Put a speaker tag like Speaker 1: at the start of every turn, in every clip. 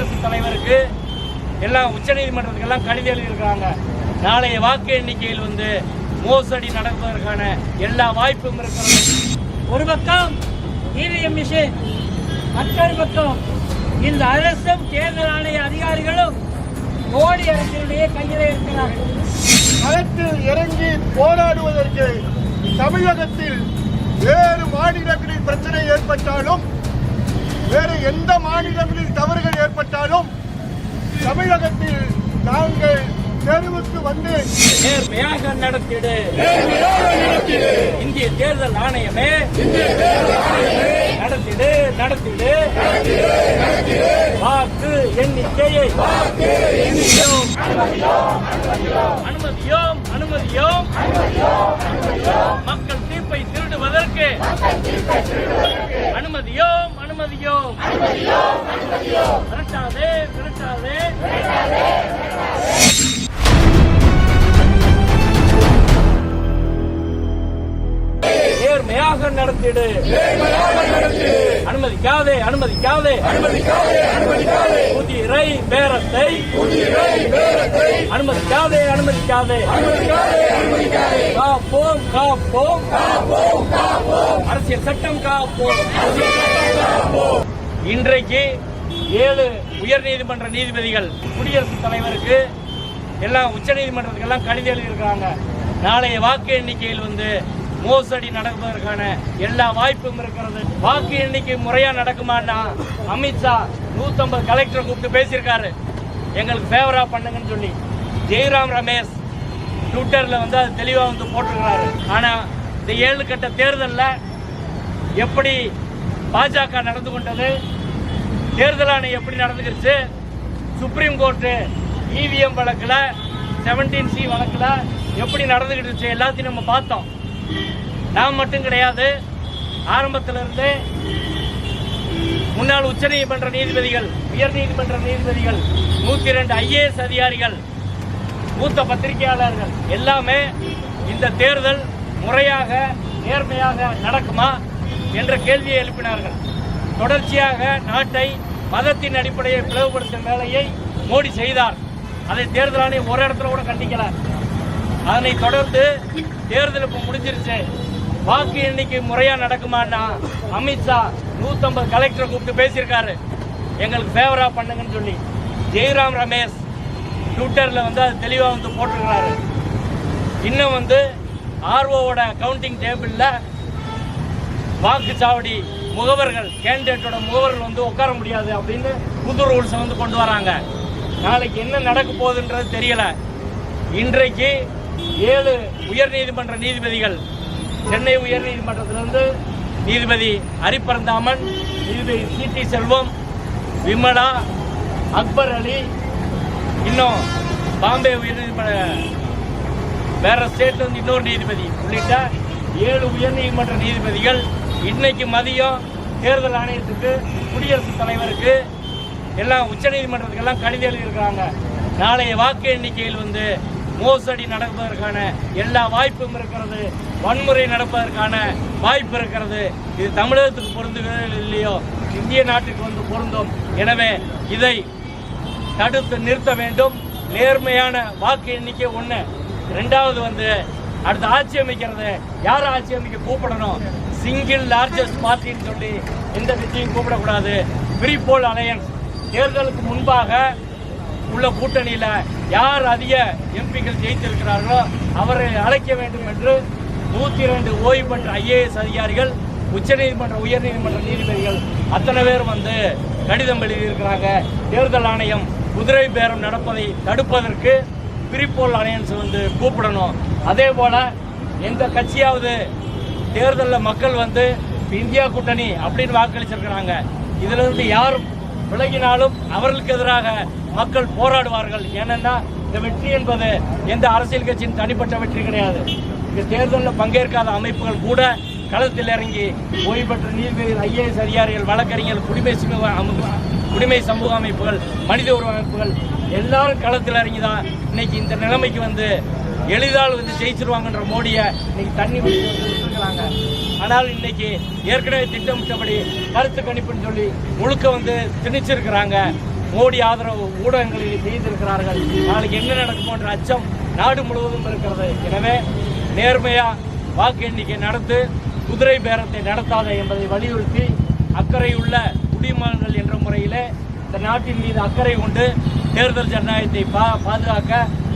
Speaker 1: குடியரசுத் தலைவருக்கு எல்லாம் உச்சநீதிமன்றத்துக்கு எல்லாம் கடிதம் எழுதியிருக்கிறாங்க. நாளைய வாக்கு எண்ணிக்கையில் வந்து மோசடி நடப்பதற்கான எல்லா வாய்ப்பும் இருக்கிறது.
Speaker 2: ஒரு பக்கம் இவிஎம் மிஷின் மற்றொரு பக்கம் இந்த அரசும் தேர்தல் ஆணைய அதிகாரிகளும் மோடி அரசினுடைய கையில இருக்கிறார்கள்.
Speaker 3: களத்தில் இறங்கி போராடுவதற்கு தமிழகத்தில் வேறு மாநிலங்களில் பிரச்சனை ஏற்பட்டாலும் எந்த மாநிலங்களில் தவறுகள் ஏற்பட்டாலும் தமிழகத்தில் நாங்கள் தெருவுக்கு வந்து
Speaker 1: நேர்மையாக நடத்திடு. இந்திய தேர்தல் ஆணையமே நடத்திடு நடத்திடு. வாக்கு எண்ணிக்கையை அனுமதியோம் அனுமதியோம் மக்கள் தீர்ப்பை திருடுவதற்கு அனுமதியோம் அனுமதியோம். விரட்டாதே விரட்டாதே நேர்மையாக நடத்திடு. அனுமதிக்காதே அனுமதிக்காதே. புதிரை பேரத்தை அனுமதிக்காதே அனுமதிக்காதே. காப்போம் காப்போம். அரசியல் சட்டம் காப்போம். இன்றைக்கு ஏழு உயர்நீதிமன்ற நீதிபதிகள் குடியரசுத் தலைவருக்கு எல்லாம் உச்சநீதிமன்றத்துக்கெல்லாம் கடிதம் எழுதியிருக்கிறாங்க. நாளைய வாக்கு எண்ணிக்கையில் வந்து மோசடி நடப்பதற்கான எல்லா வாய்ப்பும் இருக்கிறது. வாக்கு எண்ணிக்கை முறையா நடக்குமான்னா அமித்ஷா 150 கலெக்டரை கூப்பிட்டு பேசியிருக்காரு. எங்களுக்கு ஃபேவரா பண்ணுங்கன்னு சொல்லி. ஜெயராம் ரமேஷ் ட்விட்டர்ல வந்து அது தெளிவா வந்து போட்டிருக்கிறாரு. ஆனா இந்த ஏழு கட்ட தேர்தலில் எப்படி பாஜக நடந்து கொண்டது? தேர்தல் ஆணையம் எப்படி நடந்துக்கிடுச்சு சுப்ரீம் கோர்ட்டு இவிஎம் வழக்கில் செவன்டீன் சி வழக்கில் எப்படி நடந்துக்கிட்டு எல்லாத்தையும் நம்ம பார்த்தோம். நான் மட்டும் கிடையாது ஆரம்பத்தில் இருந்தே உச்ச உச்சநீதிமன்ற நீதிபதிகள் உயர் நீதிமன்ற நீதிபதிகள் நூற்றி ரெண்டு ஐஏஎஸ் அதிகாரிகள் மூத்த பத்திரிகையாளர்கள் எல்லாமே இந்த தேர்தல் முறையாக நேர்மையாக நடக்குமா என்ற கேள்வியை எழுப்பினார்கள். தொடர்ச்சியாக நாட்டை மதத்தின் அடிப்படையை பிளவுபடுத்தும் வேலையை மோடி செய்தார். அதை தேர்தல் ஆணையம் ஒரு இடத்துல கூட கண்டிக்கல. அதனை தொடர்ந்து தேர்தல் இப்போ முடிஞ்சிருச்சு. வாக்கு எண்ணிக்கை முறையா நடக்குமான்னா அமித்ஷா 150 கலெக்டரை கூப்பிட்டு பேசியிருக்காரு. எங்களுக்கு ஃபேவரா பண்ணுங்கன்னு சொல்லி. ஜெய்ராம் ரமேஷ் ட்விட்டர்ல வந்து அது தெளிவா வந்து போட்டிருக்கிறாரு. இன்னும் வந்து ஆர்ஓவோட கவுண்டிங் டேபிள்ல வாக்குச்சாவடி முகவர்கள் கேண்டிடேட்டோட முகவர்கள் வந்து உட்கார முடியாது அப்படின்னு புது ரூல்ஸை வந்து கொண்டு வராங்க. நாளைக்கு என்ன நடக்க போகுதுன்றது தெரியல. இன்றைக்கு ஏழு உயர்நீதிமன்ற நீதிபதிகள் சென்னை உயர்நீதிமன்றத்திலிருந்து நீதிபதி ஹரிபரந்தாமன் நீதிபதி சி டி செல்வம் விமலா அக்பர் அலி இன்னும் பாம்பே உயர்நீதிமன்ற வேற ஸ்டேட்ல இருந்து இன்னொரு நீதிபதி உள்ளிட்ட ஏழு உயர்நீதிமன்ற நீதிபதிகள் இன்னைக்கு மதியம் தேர்தல் ஆணையத்துக்கு குடியரசுத் தலைவருக்கு எல்லாம் உச்சநீதிமன்றத்துக்கெல்லாம் கடிதம் எழுதியிருக்கிறாங்க. நாளைய வாக்கு எண்ணிக்கையில் வந்து மோசடி நடப்பதற்கான எல்லா வாய்ப்பும் இருக்கிறது. வன்முறை நடப்பதற்கான வாய்ப்பு இருக்கிறது. இது தமிழகத்துக்கு பொருந்துகிறது இல்லையோ இந்திய நாட்டுக்கு வந்து பொருந்தும். எனவே இதை தடுத்து நிறுத்த வேண்டும். நேர்மையான வாக்கு எண்ணிக்கை ஒன்று ரெண்டாவது வந்து அடுத்து ஆட்சி அமைக்கிறது யார் ஆட்சி அமைக்க கூப்பிடணும்? சிங்கிள் லார்ஜஸ்ட் பார்ட்டின்னு சொல்லி எந்த கட்சியும் கூப்பிடக்கூடாது. ஃப்ரீ அலையன்ஸ் தேர்தலுக்கு முன்பாக உள்ள கூட்டணியில் யார் அதிக எம்பிக்கள் ஜெயித்திருக்கிறார்களோ அவரை அழைக்க வேண்டும் என்று நூற்றி ரெண்டு ஓய்வு பெற்ற ஐஏஎஸ் அதிகாரிகள் உச்சநீதிமன்ற உயர்நீதிமன்ற நீதிபதிகள் அத்தனை பேர் வந்து கடிதம் எழுதியிருக்கிறாங்க. தேர்தல் ஆணையம் குதிரை பேரம் நடப்பதை தடுப்பதற்கு பிரிப்போல் அலையன்ஸ் வந்து கூப்பிடணும். அதே போல் எந்த கட்சியாவது தேர்தலில் மக்கள் வந்து இந்தியா கூட்டணி அப்படின்னு வாக்களிச்சிருக்கிறாங்க. இதுல இருந்து யாரும் விலகினாலும் அவர்களுக்கு எதிராக மக்கள் போராடுவார்கள். ஏனென்னா இந்த வெற்றி என்பது எந்த அரசியல் கட்சியின் தனிப்பட்ட வெற்றி கிடையாது. இந்த தேர்தலில் பங்கேற்காத அமைப்புகள் கூட களத்தில் இறங்கி ஓய்வு பெற்ற நீதிபதிகள் ஐஏஎஸ் அதிகாரிகள் வழக்கறிஞர்கள் குடிமை சமூக அமைப்பு குடிமை சமூக அமைப்புகள் மனித உறவு அமைப்புகள் எல்லாரும் களத்தில் இறங்கி தான் இன்னைக்கு இந்த நிலைமைக்கு வந்து எளிதால் வந்து ஜெயிச்சிருவாங்கன்ற மோடியை இன்னைக்கு தண்ணி ஊத்தி ஆனால் இன்னைக்கு ஏற்கனவே திட்டமிட்டபடி கருத்து கணிப்புன்னு சொல்லி முழுக்க வந்து திணிச்சிருக்கிறாங்க. மோடி ஆதரவு ஊடகங்களில் செய்திருக்கிறார்கள். நாளைக்கு என்ன நடக்குமோன்ற அச்சம் நாடு முழுவதும் இருக்கிறது. எனவே நேர்மையா வாக்கு எண்ணிக்கை நடத்து குதிரை பேரத்தை நடத்தாத என்பதை வலியுறுத்தி அக்கறையுள்ள குடிமகன்கள் என்ற முறையிலே இந்த நாட்டின் மீது அக்கறை கொண்டு தேர்தல் ஜனநாயகத்தை பா பாதுகாக்க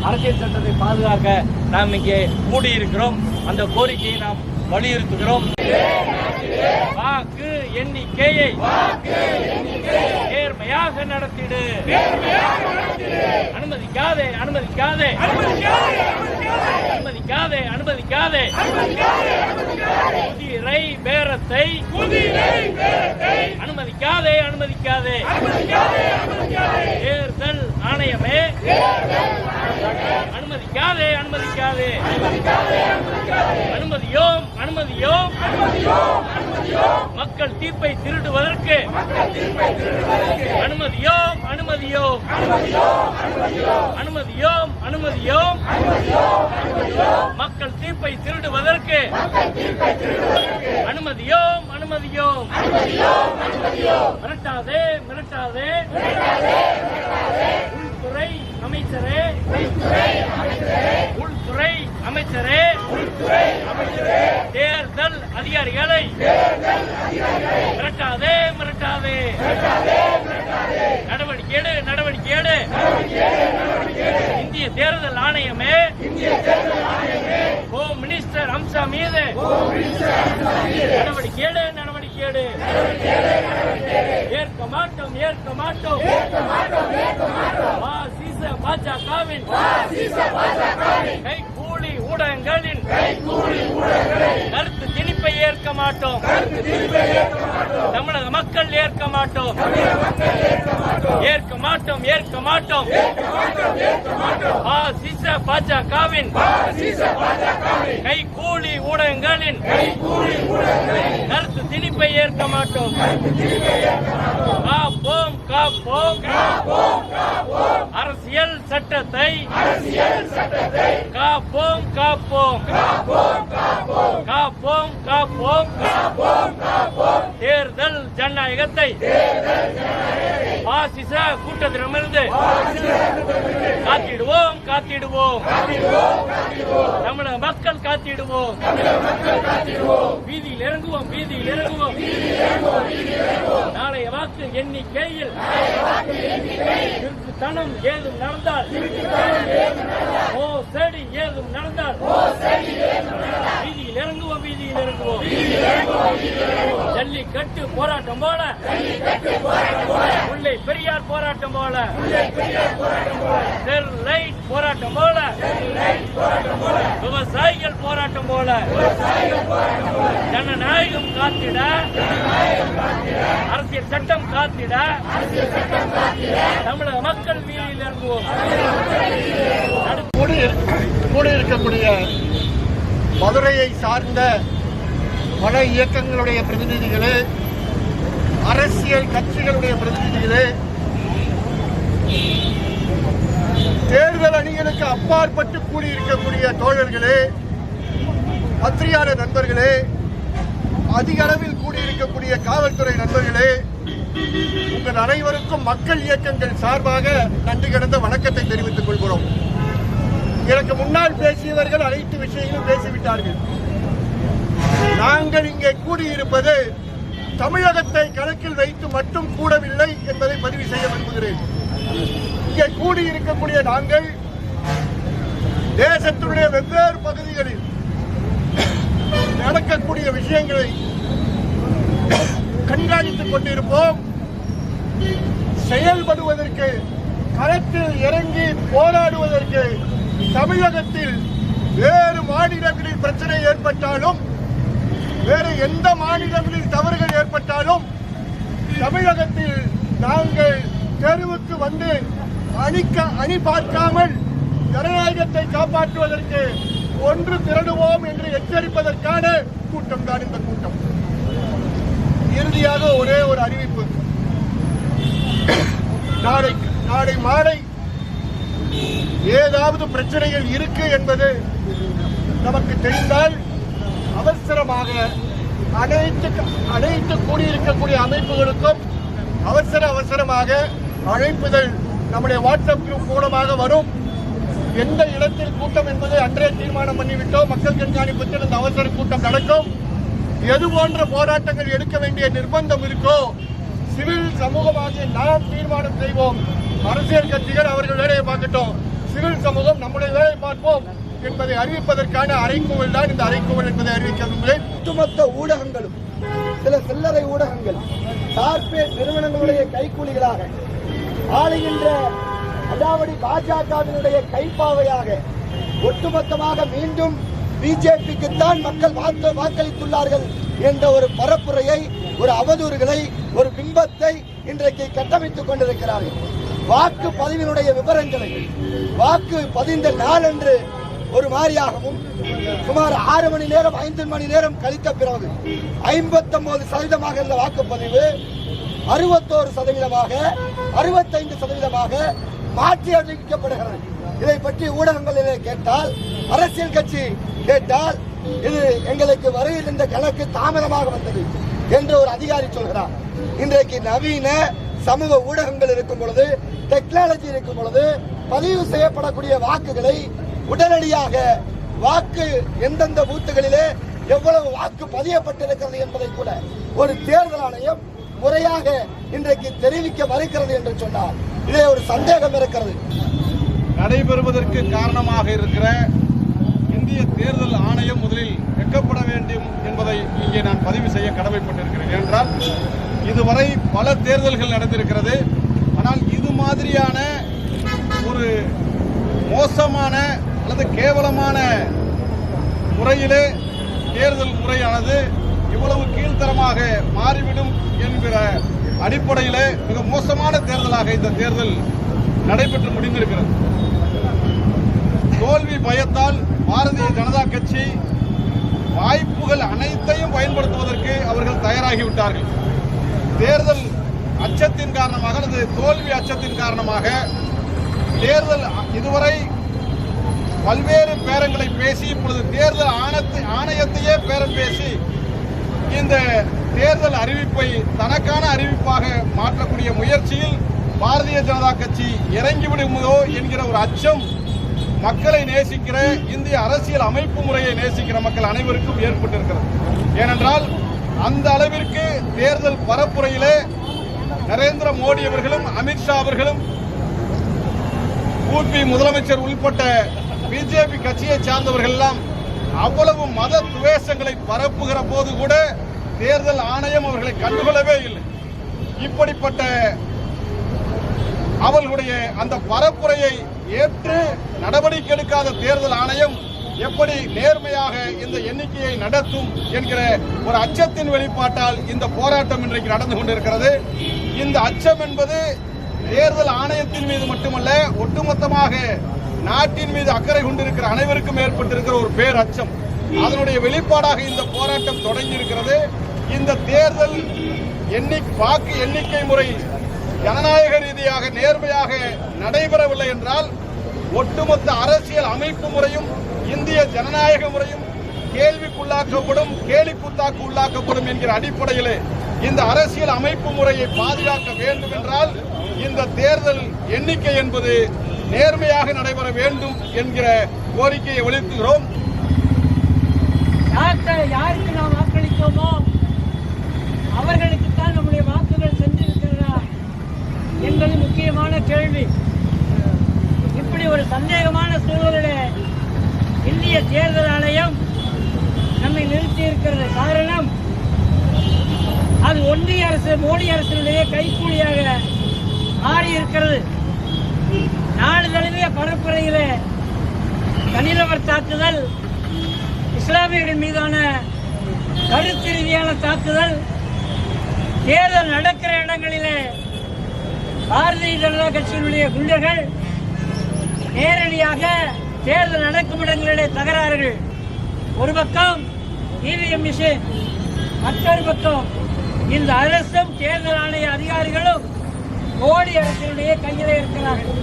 Speaker 1: அரசியல் சட்டத்தை பாதுகாக்க நாம் இங்கே கூடியிருக்கிறோம். அந்த கோரிக்கையை நாம் வலியுறுத்துகிறோம். வாக்கு எண்ணிக்கையை நேர்மையாக நடத்திடு. அனுமதிக்காதே அனுமதிக்காதே. அனுமதிக்காதே அனுமதிக்காதே. குதிரை பேரத்தை அனுமதிக்காதே அனுமதிக்காதே. தேர்தல் ஆணையமே அனுமதிக்காதே அனுமதிக்காதே. அனுமதியோம் அனுமதியோம். மக்கள் தீர்ப்பை திருடுவதற்கு அனுமதியோம் அனுமதியோம். அனுமதியோம் அனுமதியோம். மக்கள் தீர்ப்பை திருடுவதற்கு அனுமதியோம் அனுமதியோம். மிரட்டாதே மிரட்டாதே. அமைச்சரே. உள்துறை அமைச்சரே. தேர்தல் அதிகாரிகளை மிரட்டாதே மிரட்டாதே. நடவடிக்கை எடு நடவடிக்கை எடு இந்திய தேர்தல் ஆணையமே ஹோம் மினிஸ்டர் அம்சா மீது நடவடிக்கை எடு நடவடிக்கை எடு ஏற்க மாட்டோம் ஏற்க மாட்டோம். பாசிச பாஜகவின் கை கூலி ஊடகங்களின் கருத்து திணிப்பை ஏற்க மாட்டோம். தமிழக மக்கள் ஏற்க மாட்டோம். ஏற்க மாட்டோம் ஏற்க மாட்டோம். பாசிச பாஜகவின் கை கூலி ஊடகங்களின் கருத்து திணிப்பை ஏற்க மாட்டோம். காப்போம் காப்போம் அரசியல் சட்டத்தை காப்போம் காப்போம். காப்போம் காப்போம். தேர்தல் ஜனநாயகத்தை பாசிச கூட்டத்திடமிருந்து காத்திடுவோம் காத்திடுவோம். தமிழக மக்கள் காத்திடுவோம். வீதியில் இறங்குவோம் வீதியில் இறங்குவோம். நாளைய வாக்கு எண்ணிக்கையில் தனம் ஏதும் நடந்தால் ஓ செடி ஏதும் நடந்தால் வீதியில் இறங்குவோம் வீதியில் இறங்குவோம். ஜல்லிக்கட்டு போராட்டம் போல. முல்லை பெரியார் போராட்டம் போல. ஸ்டெர்லைட் போராட்டம் போல. விவசாயிகள் போராட்டம் போல. ஜனநாயகம் காத்திட. அரசியல் சட்டம் காத்திட. தமிழக மக்கள் வீதியில் இறங்குவோம்.
Speaker 3: கூட கூடியிருக்கக்கூடிய மதுரையை சார்ந்த பல இயக்கங்களுடைய பிரதிநிதிகளே அரசியல் கட்சிகளுடைய பிரதிநிதிகளே தேர்தல் அணிகளுக்கு அப்பாற்பட்டு கூடியிருக்கக்கூடிய தோழர்களே பத்திரிகையாளர் நண்பர்களே அதிக அளவில் கூடியிருக்கக்கூடிய காவல்துறை நண்பர்களே உங்கள் அனைவருக்கும் மக்கள் இயக்கங்கள் சார்பாக நன்றி கிடந்த வணக்கத்தை தெரிவித்துக் கொள்கிறோம். எனக்கு முன்னால் பேசியவர்கள் அனைத்து விஷயங்களும் பேசிவிட்டார்கள். நாங்கள் இங்கே கூடியிருப்பது தமிழகத்தை கணக்கில் வைத்து மட்டும் கூடவில்லை என்பதை பதிவு செய்ய விரும்புகிறேன். இங்கே கூடியிருக்கக்கூடிய நாங்கள் தேசத்தினுடைய வெவ்வேறு பகுதிகளில் நடக்கக்கூடிய விஷயங்களை கண்காணித்துக் கொண்டிருப்போம். செயல்படுவதற்கு களத்தில் இறங்கி போராடுவதற்கு தமிழகத்தில் வேறு மாநிலங்களில் பிரச்சனை ஏற்பட்டாலும் வேறு எந்த மாநிலங்களில் தவறுகள் ஏற்பட்டாலும் தமிழகத்தில் நாங்கள் தெருவுக்கு வந்து அணிக்க அணி பார்க்காமல் ஜனநாயகத்தை காப்பாற்றுவதற்கு ஒன்று திரடுவோம் என்று எச்சரிப்பதற்கான கூட்டம் தான் இந்த கூட்டம். இறுதியாக ஒரே ஒரு அறிவிப்பு. நாளை நாளை மாலை ஏதாவது பிரச்சனைகள் இருக்கு என்பது நமக்கு தெரிந்தால் அவசரமாக அனைத்து அனைத்து கூடியிருக்கக்கூடிய அமைப்புகளுக்கும் அவசர அவசரமாக அழைப்புதல் நம்முடைய வாட்ஸ்அப் குரூப் மூலமாக வரும். எந்த இடத்தில் கூட்டம் என்பதை அன்றே தீர்மானம் பண்ணிவிட்டோம். மக்கள் கண்காணிப்பத்தில் இந்த அவசர கூட்டம் நடக்கும். எது போன்ற போராட்டங்கள் எடுக்க வேண்டிய நிர்பந்தம் இருக்கோ சிவில் சமூகமாகிய நாம் தீர்மானம் செய்வோம். அரசியல் கட்சிகள் அவர்கள் வேலையை பார்க்கட்டும். சிவில் சமூகம் நம்முடைய வேலையை பார்ப்போம் என்பதை அறிவிப்பதற்கான அறைக்கூவல் தான் இந்த அறைக்கூவல் என்பதை அறிவிக்க விரும்புகிறேன்.
Speaker 4: ஒட்டுமொத்த ஊடகங்களும் சில சில்லறை ஊடகங்கள் கார்பரேட் நிறுவனங்களுடைய கைக்கூலிகளாக ஆளுகின்ற அதாவது பாஜகவினுடைய கைப்பாவையாக ஒட்டுமொத்தமாக மீண்டும் பிஜேபிக்குத்தான் மக்கள் வாக்கு வாக்களித்துள்ளார்கள் என்ற ஒரு பரப்புரையை ஒரு அவதூறுகளை ஒரு பிம்பத்தை இன்றைக்கு கட்டமைத்துக் கொண்டிருக்கிறார்கள். வாக்கு பதிவினுடைய விவரங்களை வாக்கு பதிந்த நாள் என்று ஒரு மாதிரியாகவும் சுமார் ஆறு மணி நேரம் ஐந்து மணி நேரம் கழித்த பிறகு ஐம்பத்தொன்பது சதவீதமாக இருந்த வாக்குப்பதிவு அறுபத்தோரு சதவீதமாக அறுபத்தைந்து சதவீதமாக மாற்றி அறிவிக்கப்படுகிறது. இதை பற்றி ஊடகங்களிலே கேட்டால் அரசியல் கட்சி கேட்டால் இது எங்களுக்கு வரையில் இந்த கணக்கு தாமதமாக வந்தது என்று ஒரு அதிகாரி சொல்கிறார். இன்றைக்கு நவீன சமூக ஊடகங்கள் இருக்கும் பொழுது டெக்னாலஜி இருக்கும் பொழுது பதிவு செய்யப்படக்கூடிய வாக்குகளை உடனடியாக வாக்கு எந்தெந்த பூத்துகளிலே எவ்வளவு வாக்கு பதியப்பட்டிருக்கிறது என்பதை கூட ஒரு தேர்தல் ஆணையம் முறையாக இன்றைக்கு தெரிவிக்க மறுக்கிறது என்று சொன்னார் இதே ஒரு சந்தேகம் இருக்கிறது.
Speaker 5: நடைபெறுவதற்கு காரணமாக இருக்கிற இந்திய தேர்தல் ஆணையம் முதலில் வெட்கப்பட வேண்டும் என்பதை இங்கே நான் பதிவு செய்ய கடமைப்பட்டிருக்கிறேன். என்றால் இதுவரை பல தேர்தல்கள் நடந்திருக்கிறது. ஆனால் இது மாதிரியான ஒரு மோசமான அல்லது கேவலமான முறையிலே தேர்தல் முறையானது இவ்வளவு கீழ்த்தரமாக மாறிவிடும் என்கிற அடிப்படையிலே மிக மோசமான தேர்தலாக இந்த தேர்தல் நடைபெற்று முடிந்திருக்கிறது. தோல்வி பயத்தால் பாரதிய ஜனதா கட்சி வாய்ப்புகள் அனைத்தையும் பயன்படுத்துவதற்கு அவர்கள் தயாராகிவிட்டார்கள். தேர்தல் அச்சத்தின் காரணமாக அல்லது தோல்வி அச்சத்தின் காரணமாக தேர்தல் இதுவரை பல்வேறு பேரங்களை பேசி இப்பொழுது தேர்தல் ஆணையத்தை ஆணையத்தையே பேரம் பேசி இந்த தேர்தல் அறிவிப்பை தனக்கான அறிவிப்பாக மாற்றக்கூடிய முயற்சியில் பாரதிய ஜனதா கட்சி இறங்கிவிடுமோ என்கிற ஒரு அச்சம் மக்களை நேசிக்கிற இந்திய அரசியல் அமைப்பு முறையை நேசிக்கிற மக்கள் அனைவருக்கும் ஏற்பட்டிருக்கிறது. ஏனென்றால் அந்த அளவிற்கு தேர்தல் பரப்புரையிலே நரேந்திர மோடி அவர்களும் அமித்ஷா அவர்களும் யூபி முதலமைச்சர் உள்பட்ட பிஜேபி கட்சியை சார்ந்தவர்கள் எல்லாம் அவ்வளவு மத துவேஷங்களை பரப்புகிற போது கூட தேர்தல் ஆணையம் அவர்களை கண்டுகொள்ளவே இல்லை. இப்படிப்பட்ட அவர்களுடைய அந்த பரப்புரையை ஏற்று நடவடிக்கை எடுக்காத தேர்தல் ஆணையம் எப்படி நேர்மையாக இந்த எண்ணிக்கையை நடத்தும் என்கிற ஒரு அச்சத்தின் வெளிப்பாட்டால் இந்த போராட்டம் இன்றைக்கு நடந்து கொண்டிருக்கிறது. இந்த அச்சம் என்பது தேர்தல் ஆணையத்தின் மீது மட்டுமல்ல ஒட்டுமொத்தமாக நாட்டின் மீது அக்கறை கொண்டிருக்கிற அனைவருக்கும் ஏற்பட்டிருக்கிற ஒரு பேர் அச்சம் அதனுடைய வெளிப்பாடாக இந்த போராட்டம் தொடங்கி இருக்கிறது இந்த தேர்தல் எண்ணி வாக்கு எண்ணிக்கை முறை ஜனநாயக ரீதியாக நேர்மையாக நடைபெறவில்லை என்றால் ஒட்டுமொத்த அரசியல் அமைப்பு முறையும் இந்திய ஜனநாயக முறையும் கேள்விக்குள்ளாக்கப்படும் கேலிக்குத்தாக்கு உள்ளாக்கப்படும் என்கிற அடிப்படையிலே இந்த அரசியல் அமைப்பு முறையை பாதுகாக்க வேண்டும் என்றால் இந்த தேர்தல் எண்ணிக்கை என்பது நேர்மையாக நடைபெற வேண்டும் என்கிற கோரிக்கையை வலியுறுத்துகிறோம்
Speaker 2: யார்கிட்ட யாருக்கு நாம் வாக்களித்தோமோ அவர்களுக்குத்தான் நம்முடைய வாக்குகள் சென்றிருக்கிறதா என்பது முக்கியமான கேள்வி இப்படி ஒரு சந்தேகமான சூழலில் இந்திய தேர்தல் ஆணையம் நம்மை நிறுத்தி இருக்கிறது காரணம் அது ஒன்றிய அரசு மோடி அரசினுடைய கைக்கூலியாக மாறி இருக்கிறது நாடு தழுவிய பரப்புரையில தனிநபர் தாக்குதல் இஸ்லாமியர்கள் மீதான கருத்து ரீதியான தாக்குதல் தேர்தல் நடக்கிற இடங்களிலே பாரதிய ஜனதா கட்சியினுடைய குண்டர்கள் நேரடியாக தேர்தல் நடக்கும் இடங்களிலே தகராறுகள். ஒரு பக்கம் இவிஎம் மிஷின் மற்றொரு பக்கம் இந்த அரசும் தேர்தல் ஆணைய அதிகாரிகளும் மோடி அரசினுடைய கையிலே இருக்கிறார்கள்.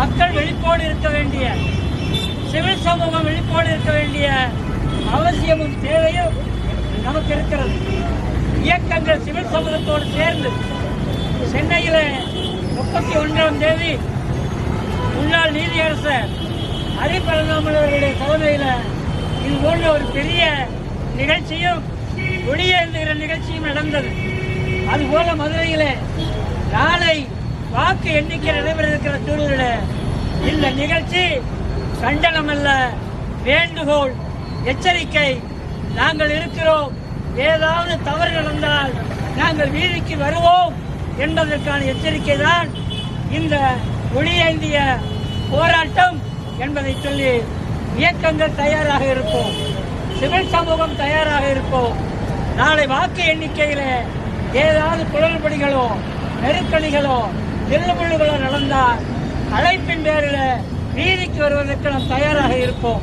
Speaker 2: மக்கள் விழிப்போடு இருக்க வேண்டிய சிவில் சமூகம் விழிப்போடு இருக்க வேண்டிய அவசியமும் தேவையும் நமக்கு இருக்கிறது. இயக்கங்கள் சிவில் சமூகத்தோடு சேர்ந்து சென்னையில் முப்பத்தி ஒன்றாம் தேதி முன்னாள் நீதியரசர் ஹரிபரணாமல் அவர்களுடைய தலைமையில் இது போன்ற ஒரு பெரிய நிகழ்ச்சியும் ஒளியேந்துகிற நிகழ்ச்சியும் நடந்தது. அதுபோல மதுரையில் நாளை வாக்கு எண்ணிக்கை நடைபெற இருக்கிற சூழலில் இந்த நிகழ்ச்சி கண்டனம் அல்ல வேண்டுகோள் எச்சரிக்கை நாங்கள் இருக்கிறோம் ஏதாவது தவறு நடந்தால் நாங்கள் வீதிக்கு வருவோம் என்பதற்கான எச்சரிக்கை தான் இந்த ஒளியேந்திய போராட்டம் என்பதை சொல்லி இயக்கங்கள் தயாராக இருப்போம். சிவில் சமூகம் தயாராக இருப்போம். நாளை வாக்கு எண்ணிக்கையில ஏதாவது குளறுபடிகளோ நெருக்கடிகளோ தில்லுமுள்ளுகளோ நடந்தால் அழைப்பின் பேரில் வீதிக்கு வருவதற்கு நாம் தயாராக இருப்போம்.